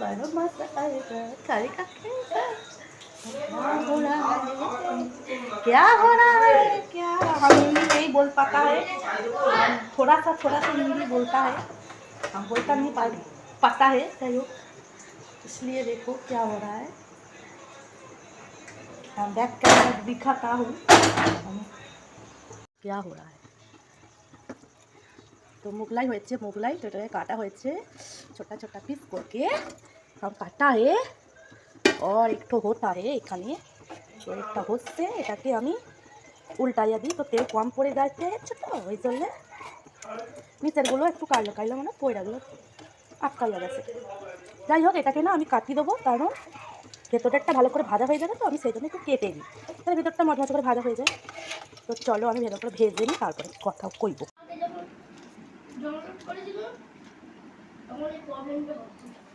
बारो हो रहा है क्या हो रहा है क्या हम हिंदी नहीं बोल पाता है थोड़ा सा थोड़ा सा हिंदी बोलता है हम बोलता नहीं पा पाता है सहयोग इसलिए देखो क्या हो रहा है हम बैक कैमरा दिखाता हूँ क्या हो रहा है তো মোগলাই হয়েছে মোগলাই তো এটাকে কাটা হয়েছে ছোটা ছোটা পিস করকে সব কাটা হে और एक ठो होता है এখানে তো একটা হচ্ছে এটাকে আমি উল্টাইয়া দিই তো তেল কম পড়ে যাচ্ছে ছোটো ওই জন্য নিচেরগুলো একটু কাটলো কাটলো মানে পয়রাগুলো আটকাইয়া গেছে যাই হোক এটাকে না আমি কাটি দেবো কারণ ভেতরটা ভালো করে ভাজা হয়ে যাবে তো আমি সেই জন্য একটু কেটে দিই তাহলে ভেতরটা মজা মজা করে ভাজা হয়ে যায় তো চলো আমি ভেতর করে ভেজে নিই তারপরে কথা কইবো জনগণ করেছিল তখন এই প্রবলেমটা হচ্ছে।